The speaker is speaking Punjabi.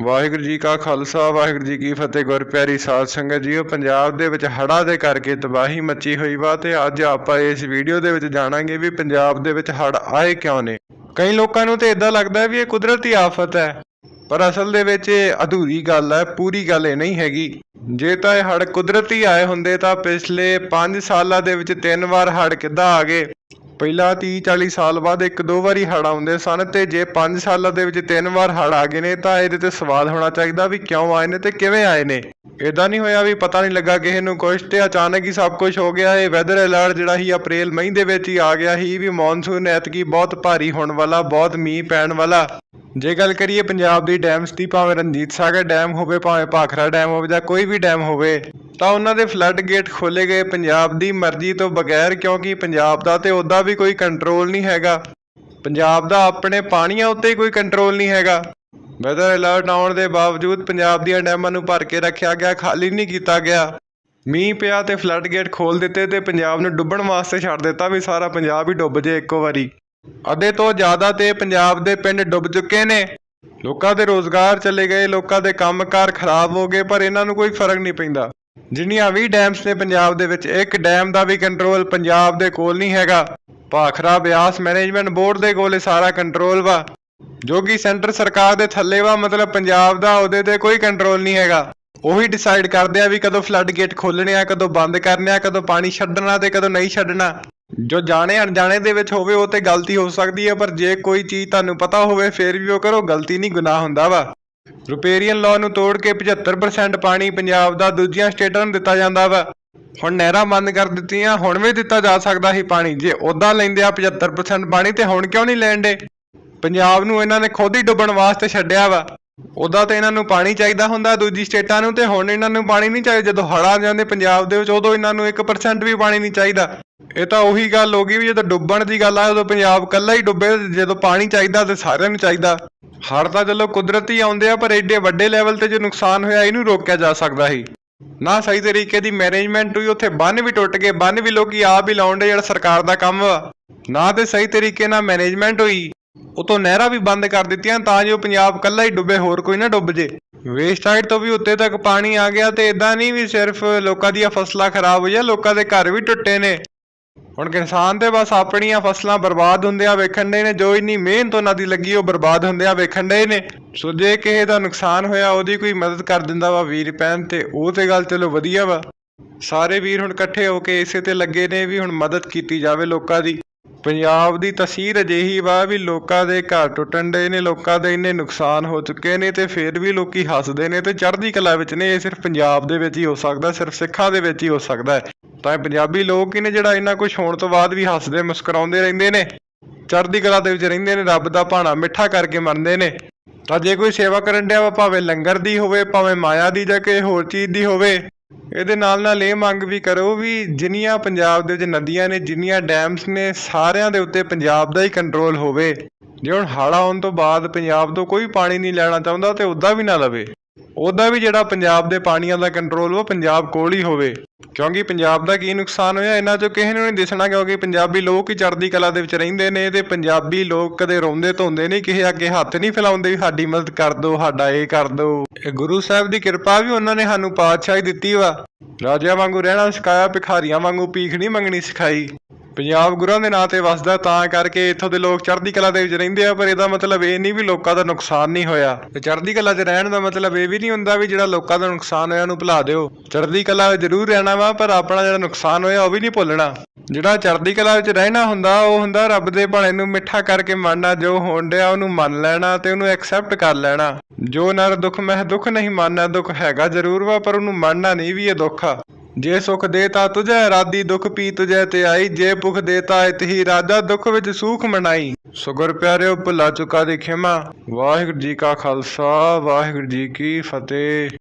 ਵਾਹਿਗੁਰੂ ਜੀ ਕਾ ਖਾਲਸਾ, ਵਾਹਿਗੁਰੂ ਜੀ ਕੀ ਫਤਿਹ ਗੁਰਪਿਆਰੀ ਸਾਧ ਸੰਗਤ ਜੀਓ, ਪੰਜਾਬ ਦੇ ਵਿੱਚ ਹੜ੍ਹਾਂ ਦੇ ਕਰਕੇ ਤਬਾਹੀ ਮੱਚੀ ਹੋਈ ਵਾ ਤੇ ਅੱਜ ਆਪਾਂ ਇਸ ਵੀਡੀਓ ਦੇ ਵਿੱਚ ਜਾਣਾਂਗੇ ਵੀ ਪੰਜਾਬ ਦੇ ਵਿੱਚ ਹੜ੍ਹ ਆਏ ਕਿਉਂ ਨੇ। ਕਈ ਲੋਕਾਂ ਨੂੰ ਤੇ ਇਦਾਂ ਲੱਗਦਾ ਵੀ ਇਹ ਕੁਦਰਤੀ ਆਫਤ ਹੈ, ਪਰ ਅਸਲ ਦੇ ਵਿੱਚ ਇਹ ਅਧੂਰੀ ਗੱਲ ਹੈ, ਪੂਰੀ ਗੱਲ ਇਹ ਨਹੀਂ ਹੈਗੀ। ਜੇ ਤਾਂ ਇਹ ਹੜ੍ਹ ਕੁਦਰਤੀ ਆਏ ਹੁੰਦੇ ਤਾਂ ਪਿਛਲੇ 5 ਸਾਲਾਂ ਦੇ ਵਿੱਚ ਤਿੰਨ ਵਾਰ ਹੜ੍ਹ ਕਿੱਦਾਂ ਆ ਗਏ। ਪਹਿਲਾਂ 30 40 ਸਾਲ ਬਾਅਦ ਇੱਕ ਦੋ ਵਾਰੀ ਹੜ੍ਹ ਆਉਂਦੇ ਸਨ ਤੇ ਜੇ 5 ਸਾਲਾਂ ਦੇ ਵਿੱਚ ਤਿੰਨ ਵਾਰ ਹੜ੍ਹ ਆ ਗਏ ਨੇ ਤਾਂ ਇਹਦੇ ਤੇ ਸਵਾਲ ਹੋਣਾ ਚਾਹੀਦਾ ਵੀ ਕਿਉਂ ਆਏ ਨੇ ਤੇ ਕਿਵੇਂ ਆਏ ਨੇ। ਇਦਾਂ ਨਹੀਂ ਹੋਇਆ ਵੀ ਪਤਾ ਨਹੀਂ ਲੱਗਾ ਕਿਸੇ ਨੂੰ ਕੁਛ ਤੇ ਅਚਾਨਕ ਹੀ ਸਭ ਕੁਝ ਹੋ ਗਿਆ। ਇਹ ਵੈਦਰ ਅਲਰਟ ਜਿਹੜਾ ਸੀ ਅਪ੍ਰੈਲ ਮਈ ਦੇ ਵਿੱਚ ਹੀ ਆ ਗਿਆ ਸੀ ਵੀ ਮੌਨਸੂਨ ਐਤਕੀ ਬਹੁਤ ਭਾਰੀ ਹੋਣ ਵਾਲਾ, ਬਹੁਤ ਮੀਂਹ ਪੈਣ ਵਾਲਾ। ਜੇ ਗੱਲ ਕਰੀਏ ਪੰਜਾਬ ਦੀ ਡੈਮਸ ਦੀ, ਭਾਵੇਂ ਰਣਜੀਤ ਸਾਗਰ ਡੈਮ ਹੋਵੇ, ਭਾਵੇਂ ਭਾਖਰਾ ਡੈਮ ਹੋਵੇ ਜਾਂ ਕੋਈ ਵੀ ਡੈਮ ਹੋਵੇ, ਤਾਂ ਉਹਨਾਂ ਦੇ ਫਲੱਡ ਗੇਟ ਖੋਲੇ ਗਏ ਪੰਜਾਬ ਦੀ ਮਰਜ਼ੀ ਤੋਂ ਬਗੈਰ, ਕਿਉਂਕਿ ਪੰਜਾਬ ਦਾ ਤੇ ਉਹਦਾ ਵੀ ਕੋਈ ਕੰਟਰੋਲ ਨਹੀਂ ਹੈਗਾ। ਪੰਜਾਬ ਦਾ ਆਪਣੇ ਪਾਣੀਆਂ ਉੱਤੇ ਕੋਈ ਕੰਟਰੋਲ ਨਹੀਂ ਹੈਗਾ। ਵੈਦਰ ਅਲਰਟ ਆਉਣ ਦੇ ਬਾਵਜੂਦ ਪੰਜਾਬ ਦੀਆਂ ਡੈਮਾਂ ਨੂੰ ਭਰ ਕੇ ਰੱਖਿਆ ਗਿਆ, ਖਾਲੀ ਨਹੀਂ ਕੀਤਾ ਗਿਆ। ਮੀਂਹ ਪਿਆ ਤੇ ਫਲੱਡ ਗੇਟ ਖੋਲ ਦਿੱਤੇ ਤੇ ਪੰਜਾਬ ਨੂੰ ਡੁੱਬਣ ਵਾਸਤੇ ਛੱਡ ਦਿੱਤਾ ਵੀ ਸਾਰਾ ਪੰਜਾਬ ਹੀ ਡੁੱਬ ਜੇ ਇੱਕੋ ਵਾਰੀ। ਅੱਧੇ ਤੋਂ ਜ਼ਿਆਦਾ ਤੇ ਪੰਜਾਬ ਦੇ ਪਿੰਡ ਡੁੱਬ ਚੁੱਕੇ ਨੇ। ਲੋਕਾਂ ਦੇ ਰੋਜ਼ਗਾਰ ਚਲੇ ਗਏ, ਲੋਕਾਂ ਦੇ ਕੰਮਕਾਰ ਖਰਾਬ ਹੋ ਗਏ, ਪਰ ਇਹਨਾਂ ਨੂੰ ਕੋਈ ਫ਼ਰਕ ਨਹੀਂ ਪੈਂਦਾ। ਜਿੰਨੀਆਂ ਵੀ ਡੈਮਸ ਨੇ ਪੰਜਾਬ ਦੇ ਵਿੱਚ, ਇੱਕ ਡੈਮ ਦਾ ਵੀ ਕੰਟਰੋਲ ਪੰਜਾਬ ਦੇ ਕੋਲ ਨਹੀਂ ਹੈਗਾ। ਭਾਖਰਾ ਬਿਆਸ ਮੈਨੇਜਮੈਂਟ ਬੋਰਡ ਦੇ ਕੋਲ ਇਹ ਸਾਰਾ ਕੰਟਰੋਲ ਵਾ। ਜੋ ਕਿ ਸੈਂਟਰ ਸਰਕਾਰ ਦੇ ਥੱਲੇ ਵਾ, ਮਤਲਬ ਪੰਜਾਬ ਦਾ, ਉਹਦੇ ਤੇ ਕੋਈ ਕੰਟਰੋਲ ਨਹੀਂ ਹੈਗਾ। ਉਹੀ ਡਿਸਾਈਡ ਕਰਦੇ ਆ ਵੀ ਕਦੋਂ ਫਲੱਡ ਗੇਟ ਖੋਲਣੇ ਆ, ਕਦੋਂ ਬੰਦ ਕਰਨੇ ਆ, ਕਦੋਂ ਪਾਣੀ ਛੱਡਣਾ ਤੇ ਕਦੋਂ ਨਹੀਂ ਛੱਡਣਾ। ਜੋ ਜਾਣੇ ਅਣਜਾਣੇ ਦੇ ਵਿੱਚ ਹੋਵੇ, ਉਹ ਤੇ ਗਲਤੀ ਹੋ ਸਕਦੀ ਹੈ, ਪਰ ਜੇ ਕੋਈ ਚੀਜ਼ ਤੁਹਾਨੂੰ ਪਤਾ ਹੋਵੇ, ਫਿਰ ਵੀ ਉਹ ਕਰੋ, ਗਲਤੀ ਨਹੀਂ, ਗੁਨਾਹ ਹੁੰਦਾ ਵਾ। ਰੁਪੇਰੀਅਨ ਲਾਅ ਨੂੰ ਤੋੜ ਕੇ 75% ਪਾਣੀ ਪੰਜਾਬ ਦਾ ਦੂਜੀਆਂ ਸਟੇਟਾਂ ਨੂੰ ਦਿੱਤਾ ਜਾਂਦਾ ਵਾ। ਹੁਣ ਨਹਿਰਾਂ ਬੰਦ ਕਰ ਦਿੱਤੀਆਂ, ਹੁਣ ਵੀ ਦਿੱਤਾ ਜਾ ਸਕਦਾ ਸੀ ਪਾਣੀ। ਜੇ ਉਦਾਂ ਲੈਂਦੇ ਆ 75% ਪਾਣੀ ਤੇ ਹੁਣ ਕਿਉਂ ਨਹੀਂ ਲੈਣ ਲੈਂਦੇ ਪੰਜਾਬ ਨੂੰ ਇਹਨਾਂ ਨੇ ਖੁਦ ਹੀ ਡੁੱਬਣ ਵਾਸਤੇ ਛੱਡਿਆ ਵਾ। ਉਦਾਂ ਤਾਂ ਇਹਨਾਂ ਨੂੰ ਪਾਣੀ ਚਾਹੀਦਾ ਹੁੰਦਾ ਦੂਜੀ ਸਟੇਟਾਂ ਨੂੰ, ਤੇ ਹੁਣ ਇਹਨਾਂ ਨੂੰ ਪਾਣੀ ਨਹੀਂ ਚਾਹੀਦਾ। ਜਦੋਂ ਹੜ੍ਹ ਆ ਜਾਂਦੇ ਪੰਜਾਬ ਦੇ ਵਿੱਚ, ਉਦੋਂ ਇਹਨਾਂ ਨੂੰ 1% ਵੀ ਪਾਣੀ ਨਹੀਂ ਚਾਹੀਦਾ। ਇਹ ਤਾਂ ਉਹੀ ਗੱਲ ਹੋ ਗਈ ਵੀ ਜਦੋਂ ਡੁੱਬਣ ਦੀ ਗੱਲ ਆ, ਉਦੋਂ ਪੰਜਾਬ ਇਕੱਲਾ ਹੀ ਡੁੱਬੇ, ਜਦੋਂ ਪਾਣੀ ਚਾਹੀਦਾ ਤੇ ਸਾਰਿਆਂ ਨੂੰ ਚਾਹੀਦਾ। ਹੜ੍ਹ ਤਾਂ ਚਲੋ ਕੁਦਰਤੀ ਆਉਂਦੇ ਆ, ਪਰ ਐਡੇ ਵੱਡੇ ਲੈਵਲ ਤੇ ਜੋ ਨੁਕਸਾਨ ਹੋਇਆ, ਇਹਨੂੰ ਰੋਕਿਆ ਜਾ ਸਕਦਾ ਸੀ। ਨਾ ਸਹੀ ਤਰੀਕੇ ਦੀ ਮੈਨੇਜਮੈਂਟ ਹੋਈ, ਉੱਥੇ ਬੰਨ ਵੀ ਟੁੱਟ ਗਏ, ਬੰਨ ਵੀ ਲੋਕੀ ਆਪ ਹੀ ਲਾਉਂਦੇ ਜਿਹੜਾ ਸਰਕਾਰ ਦਾ ਕੰਮ ਵਾ ਨਾ ਤੇ ਸਹੀ ਤਰੀਕੇ ਨਾਲ ਮੈਨੇਜਮੈਂਟ ਹੋਈ, ਉਤੋਂ ਨਹਿਰਾਂ ਵੀ ਬੰਦ ਕਰ ਦਿੱਤੀਆਂ, ਤਾਂ ਜੋ ਪੰਜਾਬ ਇਕੱਲਾ ਹੀ ਡੁੱਬੇ, ਹੋਰ ਕੋਈ ਨਾ ਡੁੱਬ ਜੇ। ਵੇਸਟ ਸਾਈਡ ਤੋਂ ਵੀ ਉੱਤੇ ਤੱਕ ਪਾਣੀ ਆ ਗਿਆ ਤੇ ਇਦਾਂ ਨਹੀਂ ਵੀ ਸਿਰਫ ਲੋਕਾਂ ਦੀਆਂ ਫਸਲਾਂ ਖਰਾਬ ਹੋਈਆਂ, ਲੋਕਾਂ ਦੇ ਘਰ ਵੀ ਟੁੱਟੇ ਨੇ। ਹੁਣ ਕਿਸਾਨ ਤੇ ਬਸ ਆਪਣੀਆਂ ਫਸਲਾਂ ਬਰਬਾਦ ਹੁੰਦਿਆਂ ਵੇਖਣ ਦੇ ਨੇ, ਜੋ ਇੰਨੀ ਮਿਹਨਤ ਉਹਨਾਂ ਦੀ ਲੱਗੀ ਉਹ ਬਰਬਾਦ ਹੁੰਦਿਆਂ ਵੇਖਣ ਦੇ ਨੇ। ਸੋ ਜੇ ਕਿਸੇ ਦਾ ਨੁਕਸਾਨ ਹੋਇਆ, ਉਹਦੀ ਕੋਈ ਮਦਦ ਕਰ ਦਿੰਦਾ ਵਾ ਵੀਰ ਭੈਣ ਤੇ, ਉਹ ਤੇ ਗੱਲ ਚਲੋ ਵਧੀਆ ਵਾ। ਸਾਰੇ ਵੀਰ ਹੁਣ ਇਕੱਠੇ ਹੋ ਕੇ ਇਸੇ ਤੇ ਲੱਗੇ ਨੇ ਵੀ ਹੁਣ ਮਦਦ ਕੀਤੀ ਜਾਵੇ ਲੋਕਾਂ ਦੀ। ਪੰਜਾਬ ਦੀ ਤਸਵੀਰ ਅਜਿਹੀ ਵਾ ਵੀ ਲੋਕਾਂ ਦੇ ਘਰ ਟੁੱਟਣ ਦੇ ਨੇ, ਲੋਕਾਂ ਦੇ ਇੰਨੇ ਨੁਕਸਾਨ ਹੋ ਚੁੱਕੇ ਨੇ ਤੇ ਫਿਰ ਵੀ ਲੋਕੀ ਹੱਸਦੇ ਨੇ ਤੇ ਚੜ੍ਹਦੀ ਕਲਾ ਵਿੱਚ ਨੇ, ਇਹ ਸਿਰਫ ਪੰਜਾਬ ਦੇ ਵਿੱਚ ਹੀ ਹੋ ਸਕਦਾ, ਸਿਰਫ ਸਿੱਖਾਂ ਦੇ ਵਿੱਚ ਹੀ ਹੋ ਸਕਦਾ ਹੈ। ਤਾਂ ਇਹ ਪੰਜਾਬੀ ਲੋਕ ਹੀ ਨੇ ਜਿਹੜਾ ਇੰਨਾ ਕੁਝ ਹੋਣ ਤੋਂ ਬਾਅਦ ਵੀ ਹੱਸਦੇ, ਮੁਸਕਰਾਉਂਦੇ ਰਹਿੰਦੇ ਨੇ। ਚੜ੍ਹਦੀ ਕਲਾ ਦੇ ਵਿੱਚ ਰਹਿੰਦੇ ਨੇ, ਰੱਬ ਦਾ ਭਾਣਾ ਮਿੱਠਾ ਕਰਕੇ ਮੰਨਦੇ ਨੇ। ਤਾਂ ਜੇ ਕੋਈ ਸੇਵਾ ਕਰਨ ਡਿਆ ਵਾ, ਭਾਵੇਂ ਲੰਗਰ ਦੀ ਹੋਵੇ, ਭਾਵੇਂ ਮਾਇਆ ਦੀ ਜਾਂ ਕਿਸੇ ਹੋਰ ਚੀਜ਼ ਦੀ ਹੋਵੇ, ਇਹਦੇ ਨਾਲ ਨਾਲ ਇਹ ਮੰਗ ਵੀ ਕਰੋ ਵੀ ਜਿੰਨੀਆਂ ਪੰਜਾਬ ਦੇ ਵਿੱਚ ਨਦੀਆਂ ਨੇ, ਜਿੰਨੀਆਂ ਡੈਮਸ ਨੇ, ਸਾਰਿਆਂ ਦੇ ਉੱਤੇ ਪੰਜਾਬ ਦਾ ਹੀ ਕੰਟਰੋਲ ਹੋਵੇ। ਜੇ ਹੁਣ ਹਾੜਾ ਆਉਣ ਤੋਂ ਬਾਅਦ ਪੰਜਾਬ ਤੋਂ ਕੋਈ ਪਾਣੀ ਨਹੀਂ ਲੈਣਾ ਚਾਹੁੰਦਾ, ਤੇ ਉਹਦਾ ਵੀ ਨਾ ਲਵੇ। ਉਹਦਾ ਵੀ ਜਿਹੜਾ ਪੰਜਾਬ ਦੇ ਪਾਣੀਆਂ ਦਾ ਕੰਟਰੋਲ ਉਹ ਪੰਜਾਬ ਕੋਲ ਹੀ ਹੋਵੇ। ਕਿਉਂਕਿ ਪੰਜਾਬ ਦਾ ਕੀ ਨੁਕਸਾਨ ਹੋਇਆ, ਇਹਨਾਂ ਚੋਂ ਕਿਸੇ ਨੂੰ ਨਹੀਂ ਦਿਸਣਾ, ਕਿਉਂਕਿ ਪੰਜਾਬੀ ਲੋਕ ਹੀ ਚੜ੍ਹਦੀ ਕਲਾ ਦੇ ਵਿੱਚ ਰਹਿੰਦੇ ਨੇ ਤੇ ਪੰਜਾਬੀ ਲੋਕ ਕਦੇ ਰੋਂਦੇ ਧੋਂਦੇ ਨਹੀਂ, ਕਿਸੇ ਅੱਗੇ ਹੱਥ ਨਹੀਂ ਫੈਲਾਉਂਦੇ ਵੀ ਸਾਡੀ ਮਦਦ ਕਰ ਦਿਓ, ਸਾਡਾ ਇਹ ਕਰ ਦਿਓ। ਇਹ ਗੁਰੂ ਸਾਹਿਬ ਦੀ ਕਿਰਪਾ ਵੀ ਉਹਨਾਂ ਨੇ ਸਾਨੂੰ ਪਾਤਸ਼ਾਹੀ ਦਿੱਤੀ ਵਾ। ਰਾਜਿਆਂ ਵਾਂਗੂ ਰਹਿਣਾ ਸਿਖਾਇਆ, ਭਿਖਾਰੀਆਂ ਵਾਂਗੂ ਭੀਖ ਨਹੀਂ ਮੰਗਣੀ ਸਿਖਾਈ। ਪੰਜਾਬ ਗੁਰਾਂ ਦੇ ਨਾਂ ਤੇ ਵਸਦਾ ਤਾਂ ਕਰਕੇ ਇੱਥੋਂ ਦੇ ਲੋਕ ਚੜ੍ਹਦੀ ਕਲਾ ਦੇ ਵਿੱਚ ਰਹਿੰਦੇ ਆ, ਪਰ ਇਹਦਾ ਮਤਲਬ ਇਹ ਨਹੀਂ ਵੀ ਲੋਕਾਂ ਦਾ ਨੁਕਸਾਨ ਨਹੀਂ ਹੋਇਆ। ਤੇ ਚੜ੍ਹਦੀ ਕਲਾ 'ਚ ਰਹਿਣ ਦਾ ਮਤਲਬ ਇਹ ਵੀ ਨਹੀਂ ਹੁੰਦਾ ਵੀ ਜਿਹੜਾ ਲੋਕਾਂ ਦਾ ਨੁਕਸਾਨ ਹੋਇਆ ਉਹਨੂੰ ਭੁਲਾ ਦਿਓ। ਚੜ੍ਹਦੀ ਕਲਾ ਜ਼ਰੂਰ ਰਹਿਣਾ ਵਾ, ਪਰ ਆਪਣਾ ਜਿਹੜਾ ਨੁਕਸਾਨ ਹੋਇਆ ਉਹ ਵੀ ਨਹੀਂ ਭੁੱਲਣਾ। ਜਿਹੜਾ ਚੜ੍ਹਦੀ ਕਲਾ ਵਿੱਚ ਰਹਿਣਾ ਹੁੰਦਾ, ਉਹ ਹੁੰਦਾ ਰੱਬ ਦੇ ਭਾਣੇ ਨੂੰ ਮਿੱਠਾ ਕਰਕੇ ਮੰਨਣਾ, ਜੋ ਹੋਣ ਡਿਆ ਉਹਨੂੰ ਮੰਨ ਲੈਣਾ ਤੇ ਉਹਨੂੰ ਐਕਸੈਪਟ ਕਰ ਲੈਣਾ। ਜੋ ਨਰ ਦੁੱਖ, ਮਹਿ ਦੁੱਖ ਨਹੀਂ ਮੰਨਣਾ, ਦੁੱਖ ਹੈਗਾ ਜ਼ਰੂਰ ਵਾ, ਪਰ ਉਹਨੂੰ ਮੰਨਣਾ ਨਹੀਂ ਵੀ ਇਹ ਦੁੱਖ ਆ। ਜੇ ਸੁਖ ਦੇਤਾ ਤੁਝੈ ਰਾਦੀ ਦੁਖ ਪੀ ਤੁਝੈ ਤੇ ਆਈ। ਜੇ ਭੁਖ ਦੇਤਾ ਇਤਹੀ ਰਾਜਾ, ਦੁਖ ਵਿੱਚ ਸੂਖ ਮਨਾਈ। ਸੁਗਰ ਗੁਰ ਪਿਆਰਿਓ ਭੁਲਾ ਚੁਕਾ ਦੀ ਖਿਮਾ। ਵਾਹਿਗੁਰੂ ਜੀ ਕਾ ਖਾਲਸਾ, ਵਾਹਿਗੁਰੂ ਜੀ ਕੀ ਫਤਿਹ।